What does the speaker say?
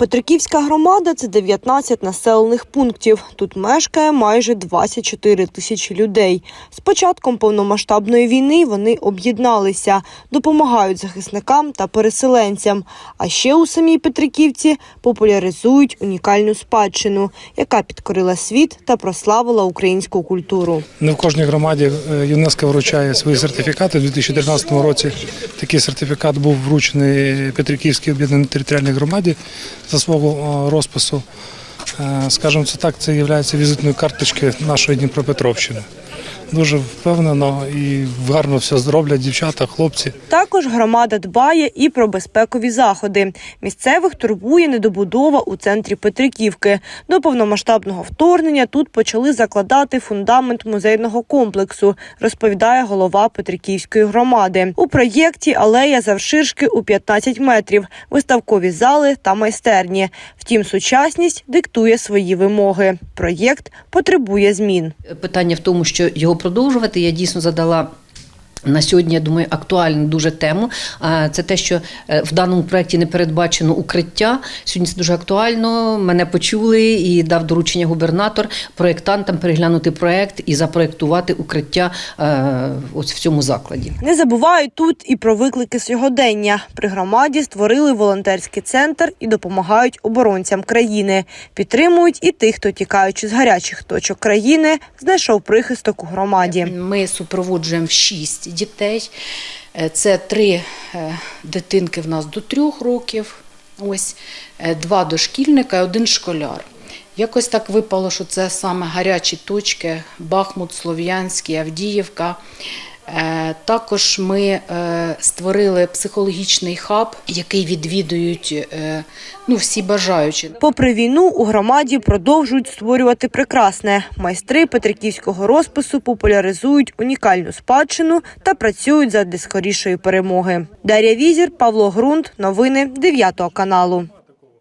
Петриківська громада це 19 населених пунктів. Тут мешкає майже 24 тисячі людей. З початком повномасштабної війни вони об'єдналися, допомагають захисникам та переселенцям. А ще у самій Петриківці популяризують унікальну спадщину, яка підкорила світ та прославила українську культуру. Не в кожній громаді е, ЮНЕСКО вручає свої сертифікати. У 2013 році такий сертифікат був вручений Петриківській об'єднаній територіальній громаді за свого е, розпису. Е, Скажімо це так, це є візитною карточкою нашої Дніпропетровщини. Дуже впевнено і гарно все зроблять дівчата, хлопці. Також громада дбає і про безпекові заходи. Місцевих турбує недобудова у центрі Петриківки. До повномасштабного вторгнення тут почали закладати фундамент музейного комплексу, розповідає голова Петриківської громади. У проєкті алея завширшки у 15 метрів, виставкові зали та майстерні. Втім, сучасність диктує свої вимоги. Проєкт потребує змін. Питання в тому, що його продовжувати, я дійсно задала. На сьогодні, я думаю, актуальну дуже тему. Це те, що е, в даному проєкті не передбачено укриття. Сьогодні це дуже актуально. Мене почули і дав доручення губернатор проєктантам переглянути проєкт і запроєктувати укриття е, ось в цьому закладі. Не забувають тут і про виклики сьогодення. При громаді створили волонтерський центр і допомагають оборонцям країни. Підтримують і тих, хто тікаючи з гарячих точок країни, знайшов прихисток у громаді. Ми супроводжуємо шість дітей. Е, Це три е, дитинки в нас до трьох років, ось е, два дошкільника і один школяр. Якось так випало, що це саме гарячі точки: Бахмут, Слов'янський, Авдіївка. Е, Також ми е, створили психологічний хаб, який відвідують е, ну, всі бажаючі. Попри війну, у громаді продовжують створювати прекрасне. Майстри петриківського розпису популяризують унікальну спадщину та працюють задля скорішої перемоги. Дар'я Візір, Павло Грунт. Новини 9 каналу.